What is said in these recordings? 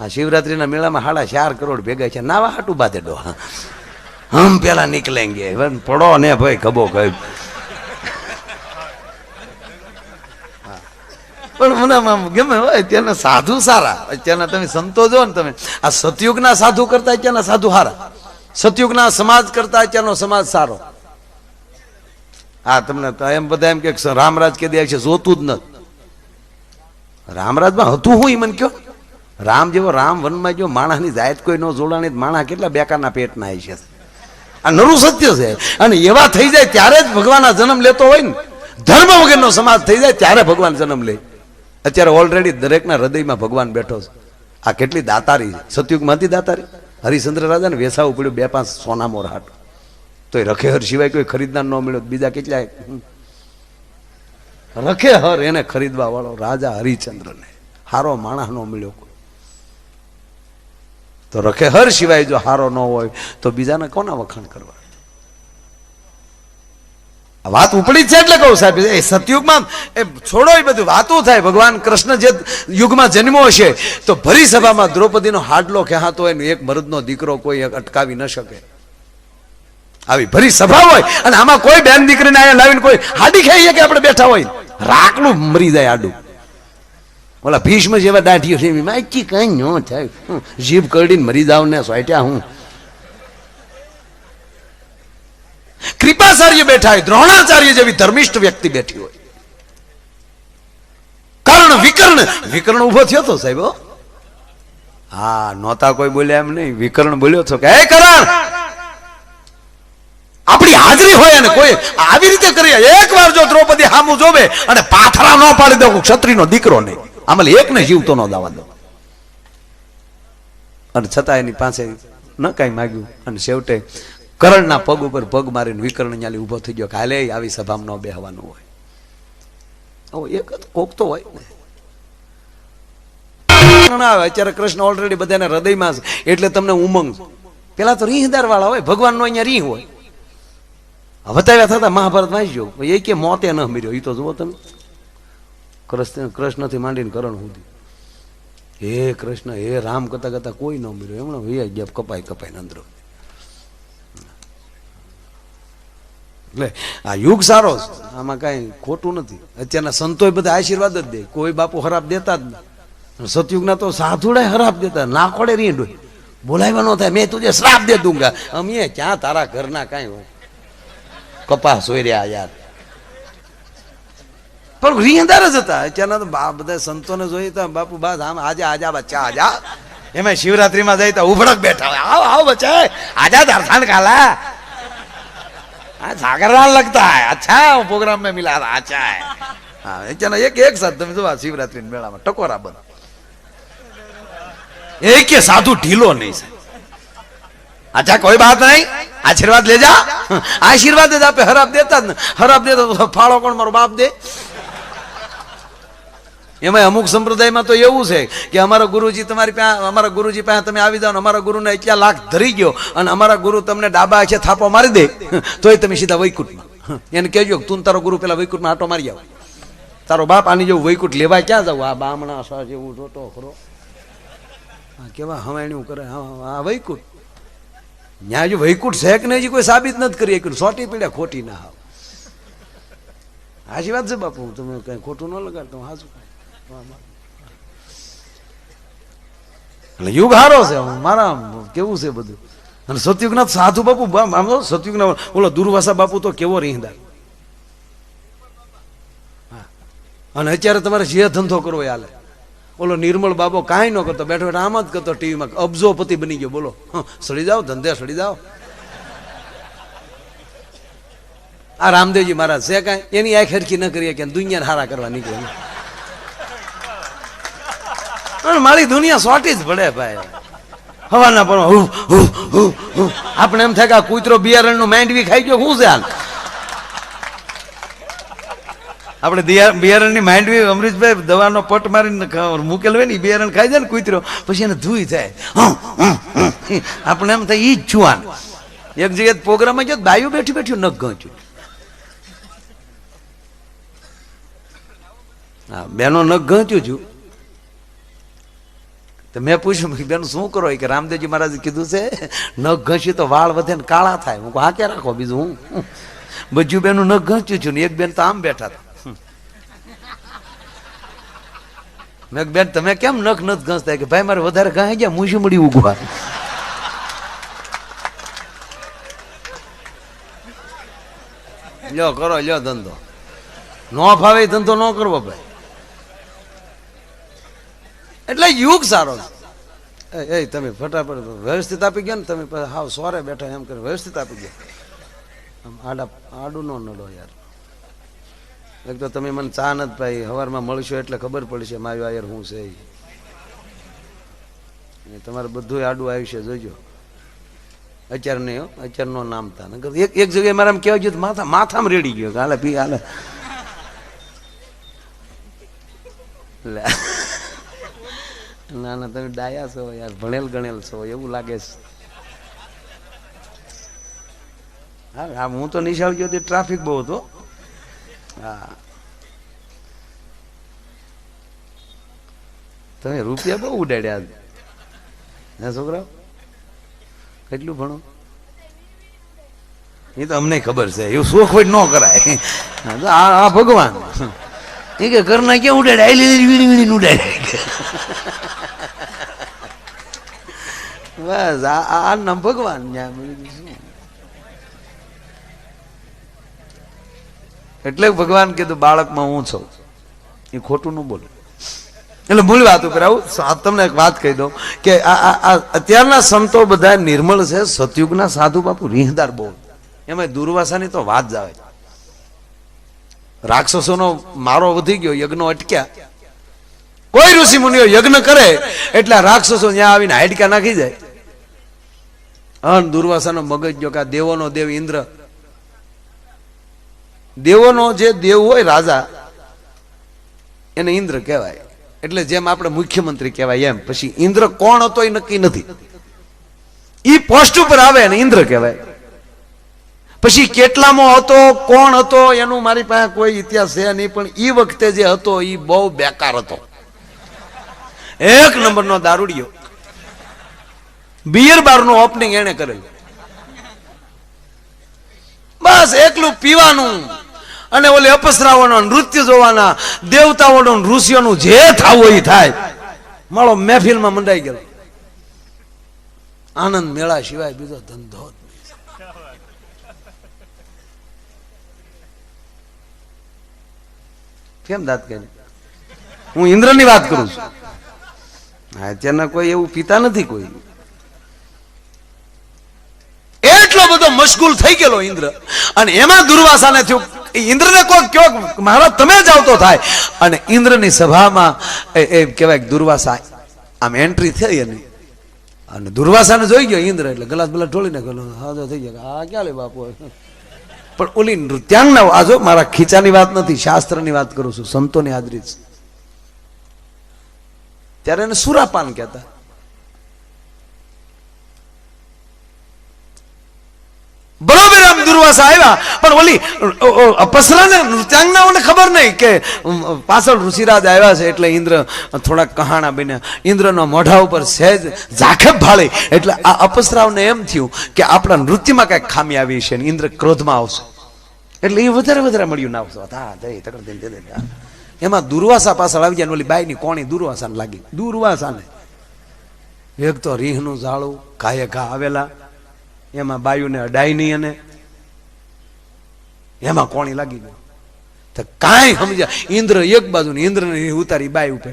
આ શિવરાત્રીના મેળામાં સાડા ચાર કરોડ ભેગા છે. નાવા હાટું બાંધે ડો. હમ પેલા નીકળેંગે પડો ને ભાઈ ખબો કઈ પણ મને આમ ગમે હોય ત્યાંના સાધુ સારા. અત્યારના તમે સંતો જો ને તમે, આ સતયુગના સાધુ કરતા અત્યારના સાધુ સારા સતયુગના સમાજ કરતા અત્યારનો સમાજ સારો. હા, તમને એમ બધા એમ કે રામરાજ કે દે છે, જોતું જ નથી. રામરાજમાં હતું હું ઈ મને કયો? રામ જેવો, રામ વનમાં જો માણસની જાત કોઈ ન જોડાણી માણસ કેટલા બેકારના પેટના આવી છે આ નરું સત્ય છે. અને એવા થઈ જાય ત્યારે જ ભગવાનના જન્મ લેતો હોય ને. ધર્મ વગરનો સમાજ થઈ જાય ત્યારે ભગવાન જન્મ લે. અત્યારે ઓલરેડી દરેકના હૃદયમાં ભગવાન બેઠો છે. આ કેટલી દાતારી છે. સતયુગમાંથી દાતારી? હરિશ્ચંદ્ર રાજાને વેસાવું પડ્યું બે પાંચ સોના મોર હાટ. તો એ રખેહર સિવાય કોઈ ખરીદનાર ન મળ્યો. બીજા કેટલાય? રખેહર એને ખરીદવા વાળો રાજા હરિચંદ્રને હારો માણસ ન મળ્યો કોઈ. તો રખે હર સિવાય જો હારો ન હોય, તો બીજાને કોના વખાણ કરવા? વાત ઉપડી છે એટલે કહું સાહેબ, એ સતયુગમાં એ છોડો એ બધું વાતો થાય. ભગવાન કૃષ્ણ જે યુગમાં જન્મો હશે, તો ભરી સભામાં દ્રૌપદીનો હાડલો કહેતો હોય ને એક મરદનો દીકરો કોઈ અટકાવી ન શકે. આવી ભરી સભા હોય, અને આમાં કોઈ બેન દીકરીને અહીંયા લાવીને કોઈ હાડી ખાઈએ કે આપણે બેઠા હોય? રાકલું મરી જાય આડું. ઓલા ભીષ્મ જેવા દાઢીઓ છે માચી કઈ ન થાય. જીભ કરડીને મરી જાવ ને સોટ્યા હું. કૃપાચાર્ય બેઠા હોય, દ્રોણાચાર્ય જેવી ધર્મિષ્ઠ વ્યક્તિ બેઠી હોય. કર્ણ વિકર્ણ વિકર્ણ ઊભો થયો તો સાહેબ, હા. નહોતા કોઈ બોલ્યા એમ નહીં. વિકર્ણ બોલ્યો છો કે, હે કરણ, આપણી હાજરી હોય અને કોઈ આવી રીતે કરીએ એક વાર જો દ્રૌપદી હામું જોવે અને પાથરા ન પાડી દઉં, ક્ષત્રિયનો દીકરો નહીં. આમાં એકને જીવતો નો દાવા દો. અને છતાં એની પાસે ન કાંઈ માગ્યું. અને છેવટે કરણના પગ ઉપર પગ મારીને વિકર્ણ ન્યાલી ઊભો થઈ ગયો કે હાલે, આવી સભામાં ન બેહવાનું હોય. એક કોક તો હોય. આવે, અત્યારે કૃષ્ણ ઓલરેડી બધાના હૃદયમાં છે. એટલે તમને ઉમંગ. પેલા તો રીહદાર વાળા હોય ભગવાન નો અહીંયા રીહ હોય. વતાવ્યા થતા મહાભારત વાંચજો એ કે મોતે ન મર્યો એ તો જુઓ તમે. કૃષ્ણ કૃષ્ણથી માંડીને કરણ સુધી. હે કૃષ્ણ, હે રામ કરતા કરતા કોઈ ન મળ્યો. એમણે વૈયા ગયા કપાઈ કપાઈ અંદરો એટલે આ યુગ સારો છે. આમાં કાંઈ ખોટું નથી. અત્યારના સંતોય બધા આશીર્વાદ જ દે. કોઈ બાપુ ખરાબ દેતા જ નહીં સતયુગના તો સાધુડા ખરાબ દેતા. ના ખોડે રીંડ હોય. બોલાવ્યા ન થાય. મેં તુજે શ્રાપ દે દૂંગા. અમે ક્યાં તારા ઘરના કાંઈ કપાસ હોય રહ્યા યાર. પણ રીંદાર જ હતા અત્યારના તો બા બધા સંતોને જોઈ તો બાપુ બસ આમ આજા આજા બચ્ચા આજા એમાં શિવરાત્રીમાં જાય તો ઉભડક બેઠા હોય આવો આવો બચ્ચા आजा दर्शन काला हाँ जागरण लगता है अच्छा है वो प्रोग्राम में मिला था अच्छा है हाँ चलो एक एक साथ તમે જો આ શિવરાત્રી મેળામાં ટકોરા બંધ એક કે સાધુ ઢીલો નહીં છે अच्छा कोई बात नहीं आशीर्वाद ले जा आशीर्वाद दे આપે હરાબ દેતા જ ને હરાબ દેતા તો ફાળો કોણ મારો બાપ દે એમાં અમુક સંપ્રદાયમાં તો એવું છે કે અમારા ગુરુજી તમારી પાસે અમારા ગુરુજી પાસે તમે આવી જાઓ અમારા ગુરુને એટલા લાખ ધરી ગયો અને અમારા ગુરુ તમને ડાબા છે થાપો મારી દે, તોય તમે સીધા વૈકુંઠમાં. એને કહેજો તું તારો ગુરુ પેલા વૈકુંઠમાં આટો મારી આવ. તારો બાપ આની જેવું વૈકુંઠ લેવા ક્યાં જાવ? આ બામણા સા જેવું જોતો ખરો. કેવા હવાણ્યું કરે? હા વૈકુંઠ. ત્યાં જો વૈકુંઠ છે કે નહીં હજી કોઈ સાબિત નથી કરી શક્યું સોટી પીડ્યા ખોટી ના હાવ. હાજી વાત છે બાપુ તમે કઈ ખોટું ન લગાડતો હાજુ એટલે યુગ હારો છે મારા કેવું છે બધું? અને સતયુગના સાધુ બાપુ આમ તો ઓલો દુર્વાસા બાપુ તો કેવો રીંદાર અને અત્યારે તમારે જે ધંધો કરવો હાલે. ઓલો નિર્મળ બાબો કાંઈ ન કરતો, બેઠો બેઠો આમ જ કરતો ટીવીમાં અબજોપતિ બની ગયો, બોલો. સડી જાઓ, ધંધે સડી જાઓ. આ રામદેવજી મહારાજ છે કાંઈ? એની આ ખેરખી ન કરીએ કે દુનિયાને હારા કરવા નીકળે. મારી દુનિયા સોટી જ પડે ભાઈ. હવાના પણ આપણે એમ થાય કે આ કૂતરો બિયારણનું માંડવી ખાઈ ગયો શું છે આપણે બિયારણની માંડવી, અમરીશભાઈ દવાનો પટ મારીને મૂકેલ હોય ને બિયારણ ખાઈ જાય ને કૂતરો, પછી એને ધૂઈ હં. આપણે એમ થાય ઈ જ જુવાન. એક જગ્યાએ પ્રોગ્રામમાં ગયો બાયું બેઠી બેઠી નખ ગંચ્યું. હા, બેનો નખ ગંચ્યું છું. તો મેં પૂછ્યું બેન, શું કરો? કે, રામદેવજી મહારાજે કીધું છે નખ ઘસી તો વાળ વધે ને કાળા થાય. હું હા કે રાખો બીજું હું? બજુ બેનું નખ ઘસ્યું છું ને, એક બેન તો આમ બેઠા હતા. મેં બેન, તમે કેમ નખ નથી ઘસતા? કે, ભાઈ, મારે વધારે ઘાઈ ગયા, મૂછી મળી ઉગવા લ્યો, કરો, લ્યો ધંધો. નો ફાવે ધંધો ન કરવો ભાઈ. એટલે યુગ સારો છે. એ તમે ફટાફટ વ્યવસ્થિત આપી ગયા ને, તમે હાવ સોરે બેઠા એમ કરે વ્યવસ્થિત આપી ગયા. આમ આડા, આડું ન નડો યાર. એક તો તમે મને ચા નથી ભાઈ સવારમાં મળશો એટલે ખબર પડશે મારું આયર હું છે. તમારે બધું આડું આયુષ્ય જોજો. અત્યારે નહીં હો અત્યારે નો નામતા. નકર એક એક જગ્યાએ મારા એમ કહેવાય ગયું માથા, માથામાં રેડી ગયો. હાલે, પી, હાલે. લે. ના ના, તમે ડાયા છો યાર, ભણેલ ગણેલ છો, એવું લાગે છે. હા હા તો નિશાળ ગયો ટ્રાફિક બહુ હતો. હા. તમે રૂપિયા બહુ ઉડાડ્યા. હે છોકરા કેટલું ભણો? એ તો અમને ખબર છે, એવું શોખ હોય ન કરાય. આ ભગવાન. એ કે ઘરના ક્યાં ઉડાડે આઈ લીધી વીણી વીણી ઉડાડે બસ, આ નામ ભગવાન? એટલે ભગવાન કીધું, બાળકમાં હું છું. એ ખોટું ન બોલે. એટલે મૂળ વાત ઉપર તમને એક વાત કહી દઉં કે આ અત્યારના સંતો બધા નિર્મળ છે, સતયુગના સાધુ બાપુ, રીહદાર બહુ એમાં દુર્વાસાની તો વાત જ આવે. રાક્ષસોનો મારો વધી ગયો, યજ્ઞો અટક્યા. કોઈ ઋષિ મુનિઓ યજ્ઞ કરે, એટલે રાક્ષસો ત્યાં આવીને હાડકા નાખી જાય. અન દુર્વાસાનો મગજ જો કે દેવોનો દેવ ઇન્દ્ર. દેવોનો જે દેવ હોય રાજા, એને ઇન્દ્ર કહેવાય. એટલે જેમ આપણે મુખ્યમંત્રી કહેવાય એમ. પછી ઇન્દ્ર કોણ હતો એ નક્કી નથી. એ પોસ્ટ ઉપર આવે ને ઇન્દ્ર કહેવાય. પછી કેટલામાં હતો, કોણ હતો, એનું મારી પાસે કોઈ ઇતિહાસ છે નહીં, પણ ઈ વખતે જે હતો એ બહુ બેકાર હતો. એક નંબરનો દારૂડિયો. બિયર બારનું ઓપનિંગ એને કરેલું. બસ એકલું પીવાનું. અને ઓલી અપસરાઓનો નૃત્ય જોવાના, દેવતાઓનું ઋષિઓનું જે થવું એ થાય. મારો મહેફિલમાં મંડાઈ ગયેલો આનંદ મેળા સિવાય બીજો ધંધો કેમ દાંત કે હું ઇન્દ્રની વાત કરું છું. અત્યારના કોઈ એવું પીતા નથી કોઈ. એટલો બધો મશગુલ થઈ ગયેલો ઇન્દ્ર. અને એમાં દુર્વાસાને થયું. ઇન્દ્રને કોઈ કયો મહારાજ, તમે જ આવતો થાય. અને ઇન્દ્રની સભામાં એ કહેવાય દુર્વાસા, આમ એન્ટ્રી થઈ એની. અને દુર્વાસાને જોઈ ગયો ઇન્દ્ર એટલે ગલાસ બલાસ ઢોળીને ગયો હા થઈ ગયો. આ ક્યાં બાપુ? પણ ઓલી નૃત્યાંગના, આ જો મારા ખીચાની વાત નથી, શાસ્ત્રની વાત કરું છું, સંતોની હાજરી છે. ત્યારે એને સુરાપાન કહેતા. બરોબર આમ દુર્વાસા આવ્યા. પણ ઓલી અપસરાને નૃત્યાંગનાઓને ખબર નહીં કે પાછળ ઋષિરાજ આવ્યા છે એટલે ઇન્દ્ર થોડાક કહાણા બન્યા. ઇન્દ્રના મોઢા ઉપર સહેજ ઝાખેપ ભાળી. એટલે આ અપસરાઓને એમ થયું કે આપણા નૃત્યમાં કાંઈક ખામી આવી છે ઇન્દ્ર ક્રોધમાં આવશે. એટલે એ વધારે વધારે મળ્યું. ના આવશે હા, જય, તકડ. એમાં દુર્વાસા પાછળ આવી જાય ઓલી બાઈની કોણી દુર્વાસાને લાગી. દુર્વાસાને. એક તો રીહનું ઝાડું ઘા આવેલા. એમાં બાયુને અડાય નહીં અને એમાં કોણી લાગી ગયો. તો કાંઈ સમજ્યા? ઇન્દ્ર એક બાજુ ને ઉતારી બાય ઉપર.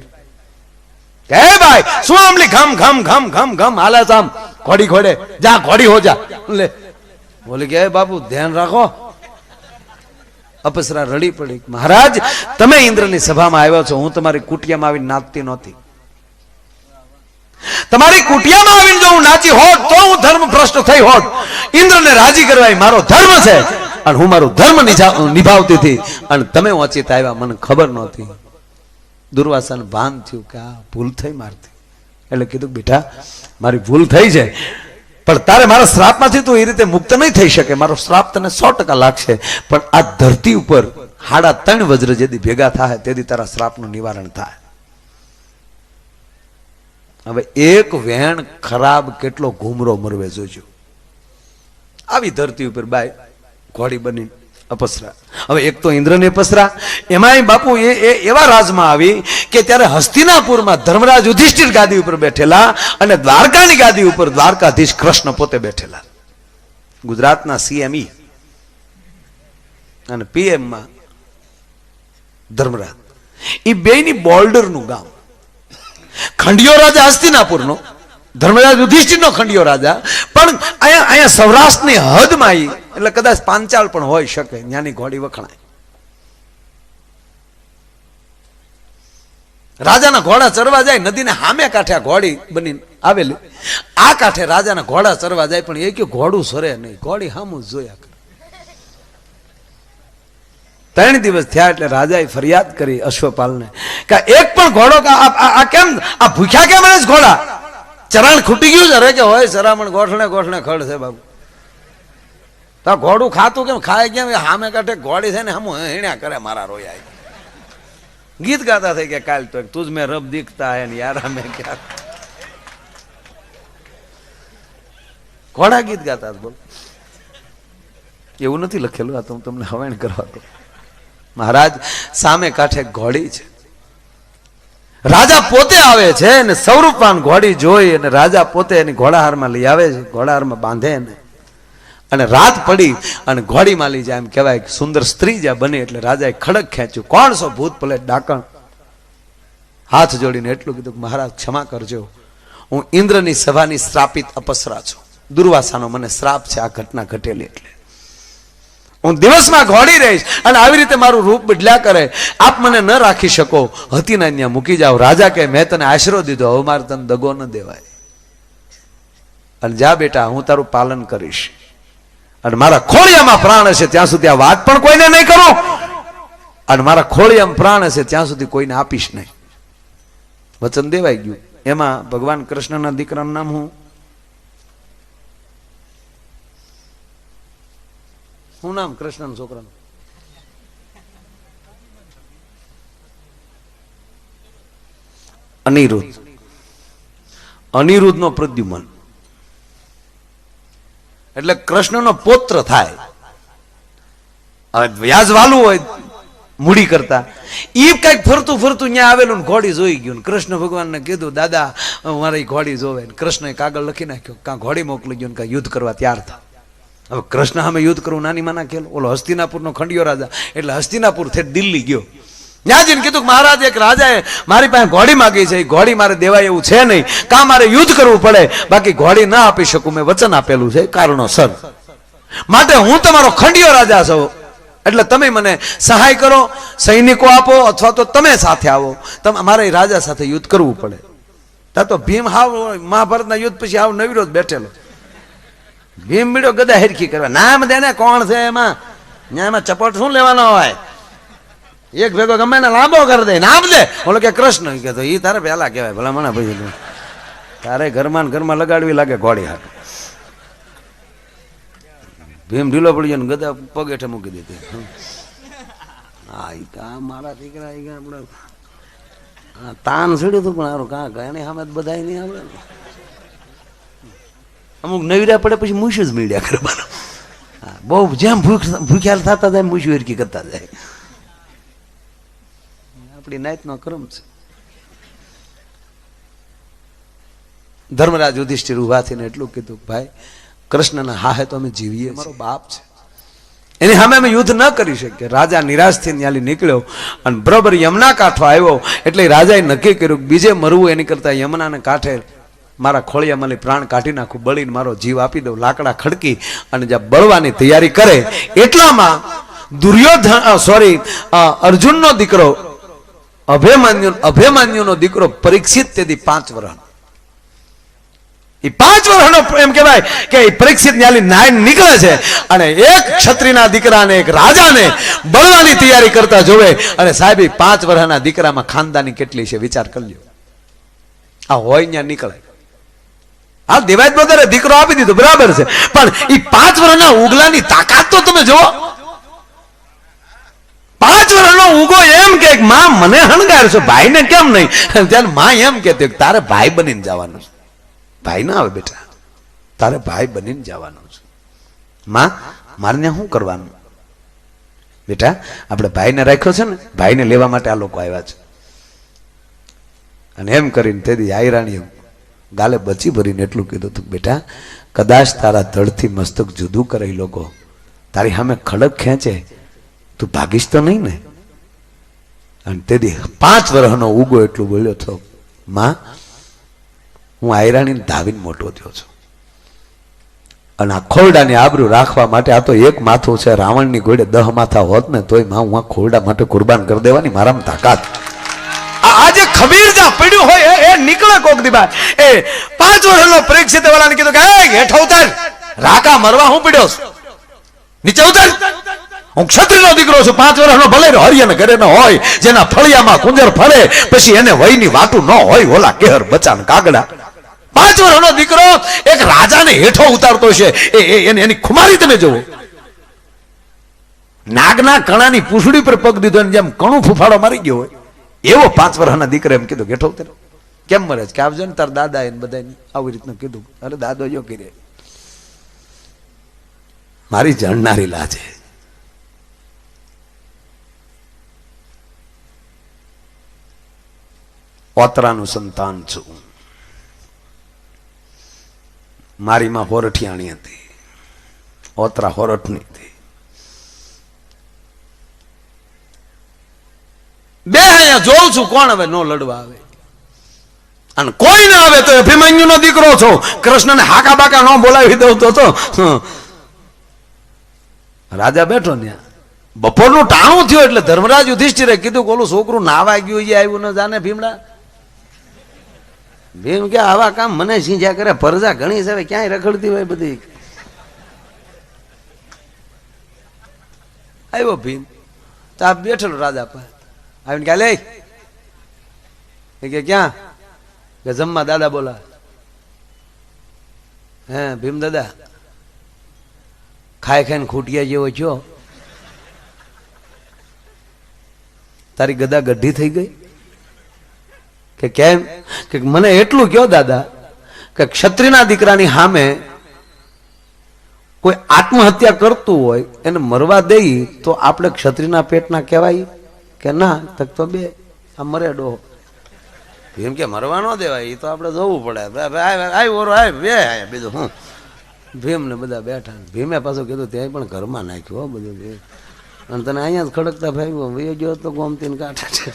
હે ભાઈ શું આમલી ઘમ ઘમ ઘમ ઘમ ઘમ, હાલે આમ? ઘોડી ઘોડે. જા, ઘોડી હો જા. લે. બોલી કે બાપુ, ધ્યાન રાખો. અપસરા રડી પડી. મહારાજ, તમે ઇન્દ્રની સભામાં આવ્યો છો. હું તમારી કુટિયામાં આવી નાચતી નહોતી. તમારી કુટિયામાં આવીને જો હું નાચી હોત, તો હું ધર્મ ભ્રષ્ટ થઈ હોત. ઇન્દ્રને રાજી કરવા મારો ધર્મ છે. અને હું મારું ધર્મ નિભાવતી હતી. અને તમે ઓચિત આવ્યા, મને ખબર નહોતી. દુર્વાસન ભાન થયું કે આ ભૂલ થઈ મારતી. એટલે કીધું, બેટા, મારી ભૂલ થઈ છે પણ તારે મારા શ્રાપમાંથી તું એ રીતે મુક્ત નહીં થઈ શકે. મારો શ્રાપ તને સો ટકા લાગશે. પણ આ ધરતી ઉપર હાડા ત્રણ વજ્ર જેથી ભેગા થાય તેથી તારા શ્રાપનું નિવારણ થાય. હવે એક વહેણ ખરાબ કેટલો ઘૂમરો મરવે જોજો. આવી ધરતી ઉપર બાય ઘોડી બની અપસરા. હવે એક તો ઇન્દ્રને પસરા. એમાંય બાપુ એ એ એવા રાજમાં આવી કે ત્યારે હસ્તિનાપુરમાં ધર્મરાજ યુધિષ્ઠિર ગાદી ઉપર બેઠેલા અને દ્વારકાની ગાદી ઉપર દ્વારકાધીશ કૃષ્ણ પોતે બેઠેલા. ગુજરાતના સીએમઈ અને પીએમમાં ધર્મરાજ. એ બેયની બોર્ડરનું ગામ. ખંડિયો રાજા હસ્તિનાપુરનો. ધર્મરાજ યુધિષ્ઠિરનો ખંડિયો રાજા. પણ અહીંયા અહીંયા સૌરાષ્ટ્રની હદમાં આવી એટલે કદાચ પાંચાળ પણ હોઈ શકે ત્યાંની ઘોડી વખણાય. રાજાના ઘોડા ચરવા જાય, નદીને સામે કાંઠે આ ઘોડી બની આવેલી. આ કાંઠે રાજાના ઘોડા ચરવા જાય, પણ એ કે ઘોડું સરે નહીં. ઘોડી સામું જોયા કરે. ત્રણ દિવસ થયા એટલે રાજાએ ફરિયાદ કરી અશ્વપાલને કે એક પણ ઘોડો કે આ- કેમ? આ ભૂખ્યા કેમ રહે ઘોડા? ચરાણ ખૂટી ગયું છે? રે કે હોય સરામણ, ગોઠણે ગોઠણે ખડ છે બાબુ. તો ઘોડું ખાતું કેમ? ખાય કેમ? હામે કાંઠે ઘોડી છે ને હમ હીણ્યા કરે મારા રોયા ગીત ગાતા થઈ ગયા કાલ તો તુજ મેં રબ દીખતા હે ને યાર અમે ક્યાં? ઘોડા ગીત ગાતા બોલ. એવું નથી લખેલું, આ તો તમને હવાણ કરવા દઉં મહારાજ, સામે કાંઠે ઘોડી છે. રાજા પોતે આવે છે અને સૌરૂપાન ઘોડી જોઈ અને રાજા પોતે એની ઘોડાહારમાં લઈ આવે છે, ઘોડાહારમાં બાંધે એને અને રાત પડી અને ઘોડીમાં લઈ જાય, એમ કહેવાય સુંદર સ્ત્રી જ્યાં બની એટલે રાજાએ ખડક ખેંચ્યું. કોણ છો ભૂત પલેટ ડાકણ? હાથ જોડીને એટલું કીધું કે, મહારાજ, ક્ષમા કરજો. હું ઇન્દ્રની સભાની શ્રાપિત અપસરા છું. દુર્વાસાનો મને શ્રાપ છે, આ ઘટના ઘટેલી એટલે. હું દિવસમાં ઘોડી રહીશ અને આવી રીતે મારું રૂપ બદલ્યા કરે. આપ મને ન રાખી શકો. હતી ના ત્યાં મૂકી જાઓ. રાજા કે મેં તને આશરો દીધો. હવે મારે તને દગો ન દેવાય. અને જા બેટા, હું તારું પાલન કરીશ. અને મારા ખોળિયામાં પ્રાણ હશે. ત્યાં સુધી આ વાત પણ કોઈને નહીં કરું. અને મારા ખોળિયામાં પ્રાણ હશે. ત્યાં સુધી કોઈને આપીશ નહીં. વચન દેવાઈ ગયું. એમાં ભગવાન કૃષ્ણના દીકરાનું નામ હું? શું નામ? કૃષ્ણ છોકરાનું. અનિરુદ્ધ. અનિરુદ્ધ નો પ્રદ્યુમન. એટલે કૃષ્ણનો પોત્ર થાય. હવે વ્યાજ વાલું હોય, મૂડી કરતા. એ કંઈક ફરતું ફરતું ત્યાં આવેલું ઘોડી જોઈ ગયું કૃષ્ણ ભગવાનને કીધું, દાદા મારે ઘોડી જોવે. કૃષ્ણએ કાગળ લખી નાખ્યો. કાં ઘોડી મોકલી ગયો કાં યુદ્ધ કરવા તૈયાર થા. હવે કૃષ્ણ સામે યુદ્ધ કરવું નાની માના ખેલ. ઓલો હસ્તિનાપુરનો ખંડિયો રાજા. એટલે હસ્તિનાપુર થઈ દિલ્હી ગયો. ત્યાં જઈને કીધું મહારાજ, એક રાજાએ મારી પાસે ઘોડી માગી છે. એ ઘોડી મારે દેવાય એવું છે નહીં. કાં મારે યુદ્ધ કરવું પડે? બાકી ઘોડી ના આપી શકું. મેં વચન આપેલું છે. કારણોસર. માટે હું તમારો ખંડિયો રાજા છું. એટલે તમે મને સહાય કરો, સૈનિકો આપો, અથવા તો તમે સાથે આવો. તમે મારે રાજા સાથે યુદ્ધ કરવું પડે. ત્યાં તો ભીમ હાવ, મહાભારતના યુદ્ધ પછી હાવ નવીરો જ બેઠેલો. ભીમ મીડો ગદા હેરખી કરવા. નામ દે ને કોણ છે એમાં? એમાં ચપટ શું લેવાનો હોય? એક ભેગો ગમે ને લાંબો કરી દે. નામ દે. બોલો કે કૃષ્ણ. કે તો એ તારે પહેલા કહેવાય. ભલા મને પછી તારે ઘરમાં ઘરમાં લગાડવી લાગે ઘોડી હાથ ભીમ ઢીલો પડી ગયો ને ગદા પગ હેઠે મૂકી દીધી હા કા મારા દીકરા ઈ આપણે તાન સીડ્યું હતું પણ સારું કાં એને સામે બધા નહીં આવડે. અમુક નવીરા પડે પછી મૂછ જ મીડ્યા કરવાનું બહુ જેમ ભૂખ ભૂખ્યાલ થતા જાય મૂછ વેરકી કરતા જાય. આપણી નાયતનો ક્રમ છે. ધર્મરાજ યુધિષ્ઠિર ઊભા થઈને એટલું કીધું ભાઈ, કૃષ્ણના હાહે તો અમે જીવીએ. મારો બાપ છે. એની સામે અમે યુદ્ધ ન કરી શકીએ. રાજા નિરાશ થઈને ત્યાંથી નીકળ્યો અને બરોબર યમના કાંઠો આવ્યો. એટલે રાજાએ નક્કી કર્યું બીજે મરવું એની કરતા યમુનાને કાંઠે મારા ખોળિયામાંથી પ્રાણ કાઢી નાખું, બળીને મારો જીવ આપી દઉં, લાકડા ખડકી અને જ્યાં બળવાની તૈયારી કરે, એટલામાં દુર્યોધન સોરી અર્જુનનો દીકરો, અભિમાન્યુ, અભિમાન્યુનો દીકરો પરીક્ષિત તેથી પાંચ વર્ષ એ પાંચ વર્ષનો એમ કહેવાય કે એ પરીક્ષિત ન્યાલી નાયન નીકળે છે અને એક છત્રીના દીકરાને, એક રાજાને બળવાની તૈયારી કરતા જોવે અને સાહેબ એ પાંચ વર્ષના દીકરામાં ખાનદાની કેટલી છે વિચાર કરી લ્યો આ હોય ત્યાં નીકળે. હા દેવાય બદરે દીકરો આપી દીધો, બરાબર છે. પણ એ પાંચ વર્ષના ઉગલાની તાકાત તો તમે જુઓ. પાંચ વર્ષનો ઉગો એમ કે માં મને હણગાર છે ભાઈને કેમ નહીં? ત્યારે માં એમ કહેતી તારે ભાઈ બનીને જવાનું છે. ભાઈ ના આવે બેટા. તારે ભાઈ બનીને જવાનું છે. માં મારે ત્યાં શું કરવાનું? બેટા, આપણે ભાઈને રાખ્યો છે ને, ભાઈને લેવા માટે આ લોકો આવ્યા છે. અને એમ કરીને તેથી આયરાણીએ ગાલે બચી ભરીને એટલું કીધું હતું બેટા, કદાચ તારા ધડથી મસ્તક જુદું કરે લોકો. તારી સામે ખડક ખેંચે. તું ભાગીશ તો નહીં ને? અને તેથી પાંચ વર્ષનો ઉગો એટલું બોલ્યો છો માં, હું આયરાણીને ધાવીને મોટો થયો છું. અને આ ખોરડાની આબરૂ રાખવા માટે આ તો એક માથું છે, રાવણની ઘોડે દહ માથા હોત ને તોયમાં હું આ ખોરડા માટે કુરબાન કરી દેવાની મારામાં તાકાત. આજે ખબીર જ્યાં પડ્યું હોય એ- નીકળે કોક દી બાર. એ પાંચ વર્ષનો પરીક્ષિત વાળાને કીધું કે "એ, હેઠો ઉતાર. રાકા મરવા હું પડ્યો નીચે ઉતાર. હું ક્ષત્રિયનો દીકરો છું પાંચ વર્ષનો ભલે હરિયન ઘરે ન હોય જેના ફળિયામાં કુંજર ફરે પછી એને વયની વાતું ન હોય ઓલા કેહર બચાન કાગડા. પાંચ વર્ષનો દીકરો એક રાજાને હેઠો ઉતારતો છે. એ એની એની ખુમારી તમે જુઓ. નાગના કણાની પૂછડી પર પગ દીધો જેમ કણું ફૂફાડો મારી ગયો હોય. એવો પાંચ વર્ષના દીકરા એમ કીધું ગેઠો ઉતારો. કેમ મરે કે આવજો ને તાર દાદા એને બધાને આવી રીતનું કીધું. અરે દાદો જો કીધે મારી જણનારી લાજે. ઓતરાનું સંતાન છું. મારીમાં હોરઠિયાણી હતી. ઓતરા હોરઠની હતી. બે અહીંયા જોઉં છું કોણ હવે નો લડવા આવે. અને કોઈ ના આવે તો અભિમન્યુ નો દીકરો છો. કૃષ્ણને હાકા બાકા ન બોલાવી દઉં તો. રાજા બેઠો ને બપોરનું ટાણું થયું એટલે ધર્મરાજ યુધિષ્ઠિરે કીધું કે ઓલું છોકરું નાવા ગયું એ આવ્યું ન જાને ભીમડા? ભીમ કે આવા કામ મને સિંજા કરે પરજા ઘણી છે ક્યાંય રખડતી હોય બધી. આવ્યો ભીમ. તો આ બેઠેલો રાજા પર આવીને કે લે એ કે, ક્યાં? કે, જમવા, દાદા બોલા હે, ભીમ દાદા, ખાઈ ખાઈને ખૂટિયા જેવો છો? તારી ગદા ગઢી થઈ ગઈ? કે, કેમ? કે, મને એટલું કયો, દાદા, કે ક્ષત્રિયના દીકરાની સામે કોઈ આત્મહત્યા કરતું હોય, એને મરવા દઈ તો આપણે ક્ષત્રિયના પેટના કહેવાય? કે ના, તક તો બે, આ મરે ડોહો. એમ કે મરવા ન દેવાય, એ તો આપણે જોવું પડે. આવ્યો ઓરો બે બીજું, હું. ભીમ ને બધા બેઠા ભીમે પાછું કીધું ત્યાં પણ ઘરમાં નાખ્યું બધું અને તને અહીંયા જ ખડકતા ફેંક્યો વયો ગયો તો ગોમતી ને કાંઠા છે.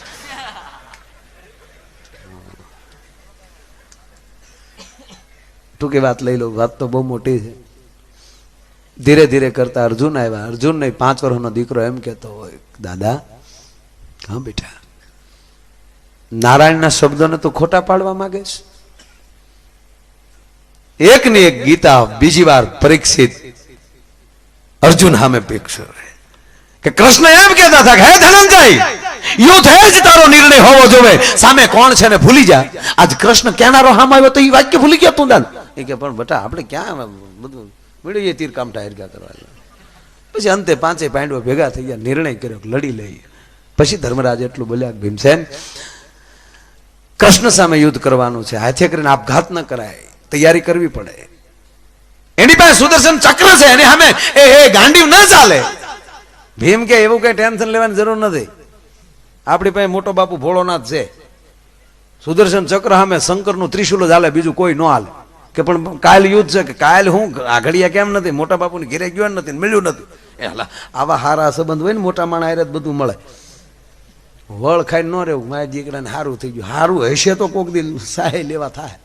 ટૂંકી વાત લઈ લો વાત તો બહુ મોટી છે. ધીરે ધીરે કરતા અર્જુન આવ્યા. અર્જુન ને પાંચ વર્ષનો દીકરો એમ કહેતો હોય, દાદા હા, બેટા. નારાયણના શબ્દોને તો ખોટા પાડવા માંગે છે. એક ને એક ગીતા બીજી વાર પરીક્ષિત અર્જુન સામે પેક્ષો કે કૃષ્ણ એમ કહેતા હતા કે, હે ધનંજય, યુદ્ધ તારો નિર્ણય હોવો જોવે. સામે કોણ છે ને ભૂલી જા. આજ કૃષ્ણ કેનારો હામ આવ્યો તો એ વાક્ય ભૂલી ગયા તું દાન. એ કે, પણ બટા, આપણે ક્યાં બધું મેળવીએ તીર કામ ટાયર ગયા કરવા. પછી અંતે પાંચે પાંડવો ભેગા થઈ ગયા નિર્ણય કર્યો લડી લઈએ. પછી ધર્મરાજ એટલું બોલ્યા, ભીમસેન, કૃષ્ણ સામે યુદ્ધ કરવાનું છે. હાથે કરીને આપઘાત ન કરાય. તૈયારી કરવી પડે. એની પાસે સુદર્શન ચક્ર છે. એની સામે એ એ ગાંડીવ ન ચાલે. ભીમ કે એવું કઈ ટેન્શન લેવાની જરૂર નથી. આપણી પાસે મોટો બાપુ ભોળોનાથ છે. સુદર્શન ચક્ર સામે શંકરનું ત્રિશુલ જ હાલે બીજું કોઈ ન હાલે. કે પણ કાલ યુદ્ધ છે કે કાયલ હું આઘડિયા કેમ નથી? મોટા બાપુને ઘેરે ગયો નથી મળ્યું નથી. એ હાલા, આવા હારા સંબંધ હોય ને, મોટા માણા હારે બધું મળે. વળ ખાઈ ન રહેવું, મારા દીકરાને સારું થઈ ગયું. સારું હશે તો કોક દિન સહાય લેવા થાય.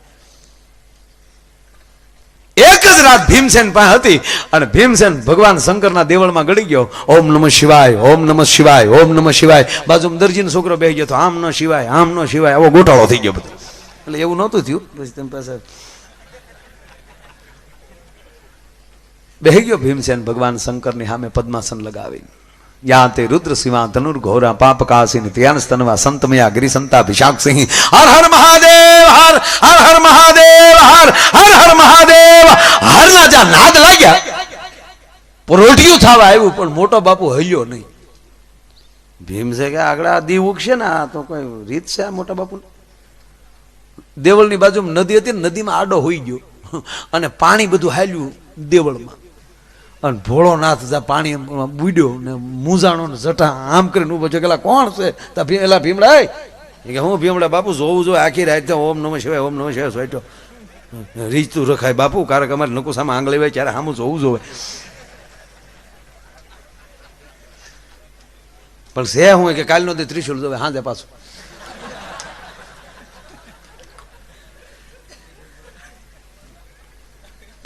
એક જ રાત ભીમસેન પાસે હતી અને ભીમસેન ભગવાન શંકરના દેવળમાં ગળી ગયો. ઓમ નમઃ શિવાય, ઓમ નમઃ શિવાય, ઓમ નમઃ શિવાય. બાજુમાં દરજીનો છોકરો બે ગયો તો આમ ન શિવાય, આમ ન શિવાય. આવો ગોટાળો થઈ ગયો બધો. એટલે એવું નહોતું થયું. પછી તેમ પાસે બેહી ગયો ભીમસેન ભગવાન શંકરની સામે પદ્માસન લગાવી યા તે રુદ્ર સિંહા ધનુર ઘોરા પાપ કાસિન ત્યાન સ્તનવા સંતમયા ગિરી સંતા ભિષાક સિંહ. હર હર મહાદેવ, હર હર હર મહાદેવ, હર હર હર મહાદેવ. હરના જા નાદ લાગ્યા. પરોઠિયું થવા આવ્યું, પણ મોટો બાપુ હલ્યો નહીં. ભીમ છે કે આગળ આ દીવ ઉગશે ને, આ તો કોઈ રીત છે આ મોટા બાપુ દેવળની બાજુમાં નદી હતી ને, નદીમાં આડો હોઈ ગયો. અને પાણી બધું હાલ્યું દેવળમાં. અને ભોળોનાથ જા પાણી બુડ્યો ને મૂંઝાણો ને જટા આમ કરીને ઊભો છે. કે કોણ છે? તા એલા ભીમડા, એ. કે હું ભીમડા બાપુ, જોવું જોઈએ આખી રાત ઓમ નમઃ શિવાય, ઓમ નમ શિવાય સોટ્યો રીચતું રખાય, બાપુ, કારણ કે અમારે નકુ સામે આંગળી હોય, ત્યારે સામું જોવું જોવે. પણ છે હું કે કાલનો દી ત્રિશુલ જોવે, હાજે પાછું.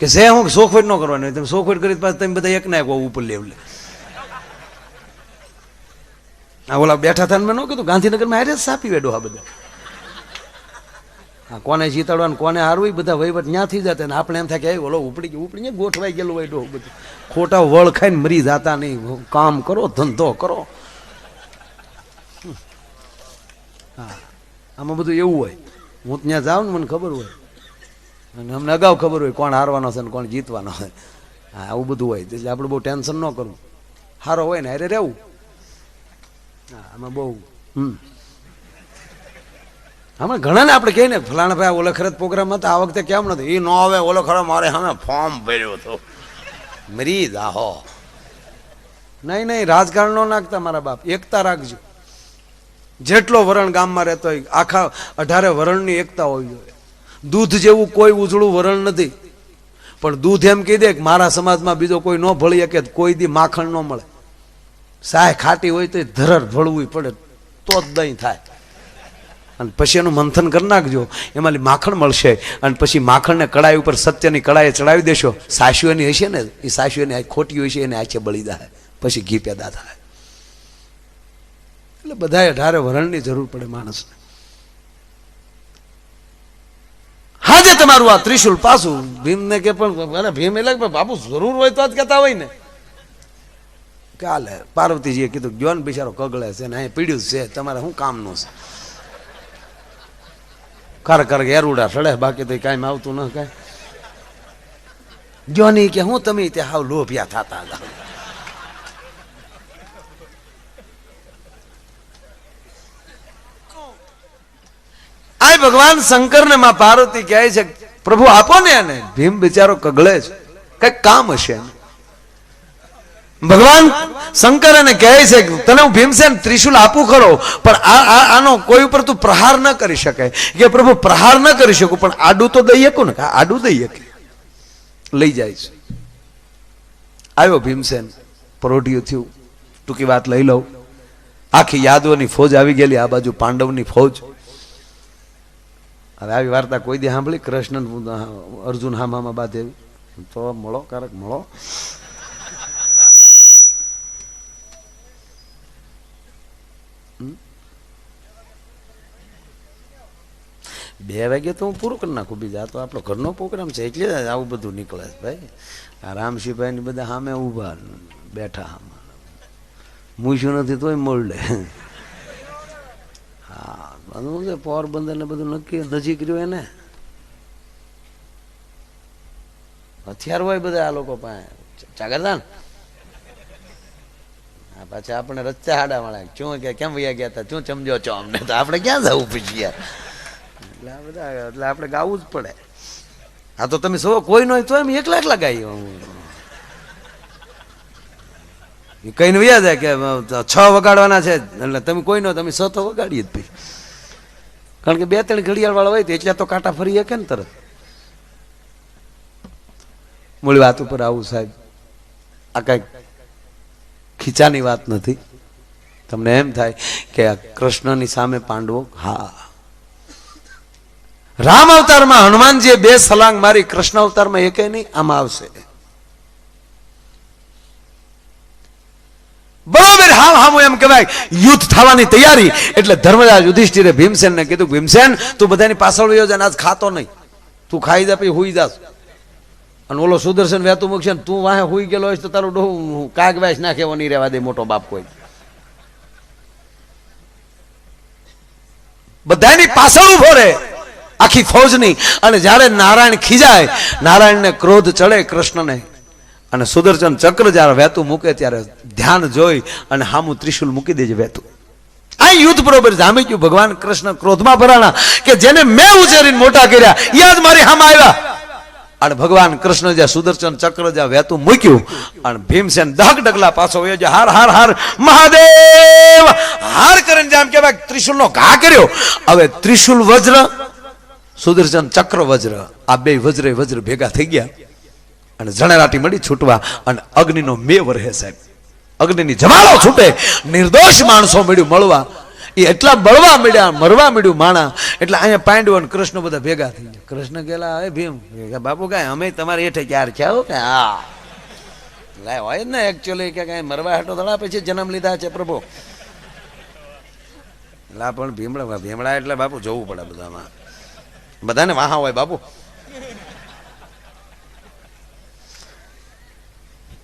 કે જે હું સોખવેટ ન કરવાની તમે સોખવેટ કરી પાછું તમે બધા એક ના એક ઉપર લેવલે. આ ઓલા બેઠા હતા મેં ન કીધું, ગાંધીનગરમાં હારે સાપી વેડો આ બધા. હા કોને જીતાડવાનું કોને હારવું બધા વહીવટ ન્યાથી જતા ને આપણે એમ થાય કે ઓલો ઉપડી ગયો, ઉપડી ગોઠવાઈ ગયેલું હોય ડોહ બધું. ખોટા વળ ખાઈને મરી જાતા નહીં. કામ કરો, ધંધો કરો. હા. આમાં બધું એવું હોય. હું ત્યાં જાઉં ને મને ખબર હોય. અને અમને અગાઉ ખબર હોય કોણ હારવાનો છે ને કોણ જીતવાનો છે. હા, આવું બધું હોય. એટલે આપણે બહુ ટેન્શન ન કરવું. સારો હોય ને હારે રહેવું. હા, આમાં બહુ, હમ. હમણાં ઘણા ને આપણે કહીએ ને, ફલાણા ભાઈ ઓલો ખરત પ્રોગ્રામ હતા આ વખતે કેમ નથી? એ ન આવે ઓલો ખરો મારે હમે ફોર્મ ભર્યો હતો. મરી જાહો નહીં નહીં, રાજકારણ ન નાખતા મારા બાપ. એકતા રાખજો. જેટલો વરણ ગામમાં રહેતો હોય, આખા અઢારે વરણની એકતા હોવી જોઈએ. દૂધ જેવું કોઈ ઉજળું વરણ નથી. પણ દૂધ એમ કહી દે કે મારા સમાજમાં બીજો કોઈ ન ભળી શકે કોઈ દી માખણ ન મળે. સાય ખાટી હોય તો ધરર ભળવું પડે તો જ દહીં થાય. અને પછી એનું મંથન કરી નાખજો. એમાં માખણ મળશે. અને પછી માખણને કડાઈ ઉપર સત્યની કડાઈ ચડાવી દેશો. સાસુઓની હશે ને? એ સાસુઓની આ ખોટી છે, એને આછે બળી જાય. પછી ઘી પેદા થાય. એટલે બધાએ અઢારે વરણની જરૂર પડે માણસને. હાજે તમારું આ ત્રિશુલ પાછું. ભીમને કે પણ અરે ભીમ એટલે બાપુ જરૂર હોય તો જ કહેતા હોય ને. કાલે પાર્વતીજીએ કીધું, ગયો ને બિચારો કગળે છે ને, અહીંયા પીડ્યું છે, તમારે શું કામનું છે? કર એરુડા સડે, બાકી તો કાંઈ આવતું ન કાંઈ. ગયો નહીં કે, હું તમે ત્યાં હાવ લોભિયા થતા હતા. ભગવાન શંકર ને માં પાર્વતી કહે છે, પ્રભુ આપો ને એને ભીમ બિચારો કગળે છે. કંઈક કામ હશે ભગવાન શંકર એને કહે છે, તને હું ભીમસેન ત્રિશુલ આપું ખરો, પણ આ- આનો કોઈ ઉપર તું પ્રહાર ન કરી શકે. કે, પ્રભુ, પ્રહાર ન કરી શકું, પણ આડું તો દઈ શકું ને? આડું દઈ શકે લઈ જાય છે. આવ્યો ભીમસેન, પરોઢિયું થયું. ટૂંકી વાત લઈ લઉં. આખી યાદવોની ફોજ આવી ગયેલી, આ બાજુ પાંડવની ફોજ. હવે આવી વાર્તા કોઈ દી સાંભળી કૃષ્ણ અર્જુન હામામાં બાદ એવી તો મળો, કારક મળો. બે વાગે તો હું પૂરું કરી નાખું બીજા. તો આપણો ઘરનો પ્રોગ્રામ છે, એટલે આવું બધું નીકળે ભાઈ. આ રામસિંહભાઈ ને બધા સામે ઊભા બેઠા આમાં મૂછ્યું નથી તોય હા બધું છે? પોરબંદર ને બધું નક્કી, નજીક રહ્યું એને? હથિયાર હોય બધા આ લોકો પાસે. ચાગરદાન પાછા આપણે રસ્તા હાડા વાળા શું કે કેમ વયા ગયા હતા શું સમજો છો અમને? તો આપણે ક્યાં જવું પછી યાર? એટલે આ બધા, એટલે આપણે ગાવું જ પડે. આ તો તમે સૌ કોઈ નો હોય તો એમ એક લાખ લગાવી હું. કહીને વ્યા જાય કે છ વગાડવાના છે. એટલે તમે કોઈ નો તમે સ તો વગાડીએ જ ભાઈ કારણ કે બે ત્રણ ઘડિયાળ વાળા હોય તો એટલે તો કાંટા ફરી શકે ને તરત. મૂળ વાત ઉપર આવું સાહેબ. આ કંઈક ખીચાની વાત નથી. તમને એમ થાય કે આ કૃષ્ણની સામે પાંડવો, હા. રામ અવતારમાં હનુમાનજીએ બે સલાંગ મારી, કૃષ્ણ અવતારમાં એકે નહીં, આમાં આવશે. બરોબર હામ હામ એમ કહેવાય, યુદ્ધ થવાની તૈયારી. એટલે ધર્મરાજ યુધિષ્ઠિરે ભીમસેન ને કીધું, ભીમસેન, તું બધાની પાછળ વયો જા આજ ખાતો નહીં. તું ખાઈ જા, પછી હુઈ જાસ અને ઓલો સુદર્શન વહેતું મૂકશે ને, તું વાહે હુઈ ગયેલો હોય તો તારું ડોહું કાગ વાઈસ નાખે, એવો નહીં રહેવા દે, મોટો બાપ કોઈ. બધાની પાછળ ઊભો રહે, આખી ફોજની. અને જ્યારે નારાયણ ખીજાય, નારાયણને ક્રોધ ચડે કૃષ્ણને. અને સુદર્શન ચક્ર જ્યારે વહેતું મૂકે ત્યારે ધ્યાન જોઈ અને હામું ત્રિશુલ મૂકી દેજે વહેતું. આ યુદ્ધ બરોબર જામી ગયું. ભગવાન કૃષ્ણ ક્રોધમાં ભરાણા કે જેને મેં ઉછેરીને મોટા કર્યા, યાદ મારી હામ આવ્યા. અને ભગવાન કૃષ્ણ જ્યાં સુદર્શન ચક્ર જ્યાં વહેતું મૂક્યું અને ભીમસેન દહક ડગલા પાછો વયો જે હાર હાર હાર, મહાદેવ! હાર કરીને જેમ કહેવાય ત્રિશુલ નો ઘા કર્યો. હવે ત્રિશુલ વજ્ર, સુદર્શન ચક્ર વજ્ર. આ બે વજ્ર વજ્ર ભેગા થઈ ગયા. અને જણેરાટી મળી છૂટવા અને અગ્નિનો મેવ રહે સાહેબ. અગ્નિની જમાળો છૂટે, નિર્દોષ માણસો મળ્યું મળવા. એ એટલા બળવા મળ્યા, મરવા મળ્યું માણા. એટલે અહીંયા પાંડવ અને કૃષ્ણ બધા ભેગા થઈ ગયા. કૃષ્ણ ગયેલા હે ભીમ. બાપુ કાંઈ, અમે તમારે એઠે ક્યાર ક્યાં કે, હા. લાય હોય ને એકચ્યુઅલી કે કાંઈ મરવા હેઠો ધડા પછી જન્મ લીધા છે પ્રભુ. લા પણ ભીમડા ભીમડા એટલે બાપુ જોવું પડે બધામાં. બધાને વાહા હોય બાપુ.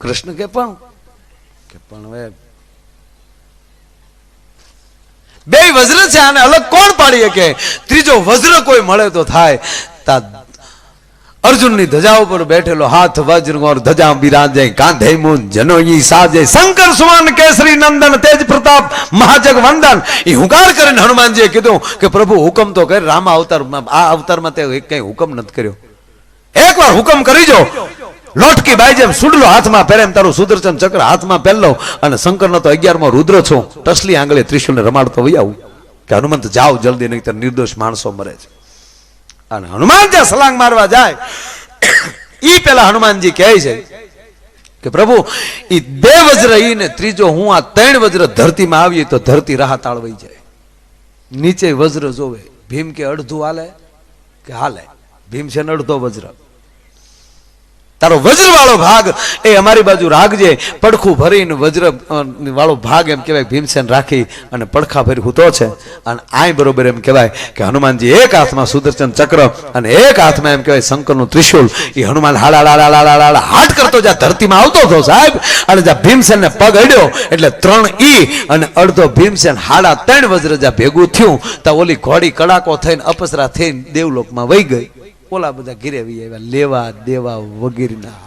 કૃષ્ણ કે પણ? કે પણ હવે બે વજ્ર છે આને અલગ કોણ પાડી શકે? ત્રીજો વજ્ર કોઈ મળે તો થાય. તા અર્જુનની ધજા ઉપર બેઠેલો હાથ વજ્ર ઓર ધજા બિરાજે કાંધે મુન જનોઈ સાજે. શંકર સુવાન કેસરી, નંદન, તેજ પ્રતાપ, મહાજગ, વંદન. એ હુંકાર કરીને હનુમાનજીએ કીધું કે પ્રભુ હુકમ તો કર. રામા અવતાર, આ અવતારમાં તે કઈ હુકમ નથી કર્યો. એકવાર હુકમ કરી જો. લોટકી બાઈ જેમ સુડલો હાથમાં પહેરે એમ તારું સુદર્શન ચક્ર હાથમાં પહેરલો અને શંકરનો તો અગિયારમાં રુદ્ર છો. ટસલી આંગળે ત્રિશુલને રમાડતો વહી આવું. કે હનુમંત, જાઓ જલ્દી નહીં નિર્દોષ માણસો મરે છે. અને હનુમાન જ્યાં સલાંગ મારવા જાય, ઈ પેલા હનુમાનજી કહે છે કે પ્રભુ, ઈ બે વજ્ર ઈને ત્રીજો હું આ ત્રણ વજ્ર ધરતીમાં આવીએ તો ધરતી રાહત તાળવાઈ જાય. નીચે વજ્ર જોવે. ભીમ કે અડધું હાલે કે હાલે? ભીમ છે ને અડધો વજ્ર. તારો વજ્ર વાળો ભાગ એ અમારી બાજુ રાખજે. પડખું ભરીને વજ્ર વાળો ભાગ એમ કહેવાય, ભીમસેન રાખી અને પડખા ભરી હૂતો છે. અને આય બરોબર એમ કહેવાય કે હનુમાનજી એક હાથમાં સુદર્શન ચક્ર અને એક હાથમાં એમ કહેવાય શંકરનું ત્રિશુલ એ હનુમાન હાડા લાડા લાડા હાડા હાટ કરતો જ્યાં ધરતીમાં આવતો હતો સાહેબ, અને જ્યાં ભીમસેન ને પગ અડ્યો, એટલે ત્રણ ઈ અને અડધો ભીમસેન હાડા ત્રણ વજ્ર જ્યાં ભેગું થયું, ત્યાં ઓલી ઘોડી કડાકો થઈને અપસરા થઈને દેવલોકમાં વહી ગઈ. ઓલા બધા ઘીરે આવ્યા લેવા દેવા વગેરેના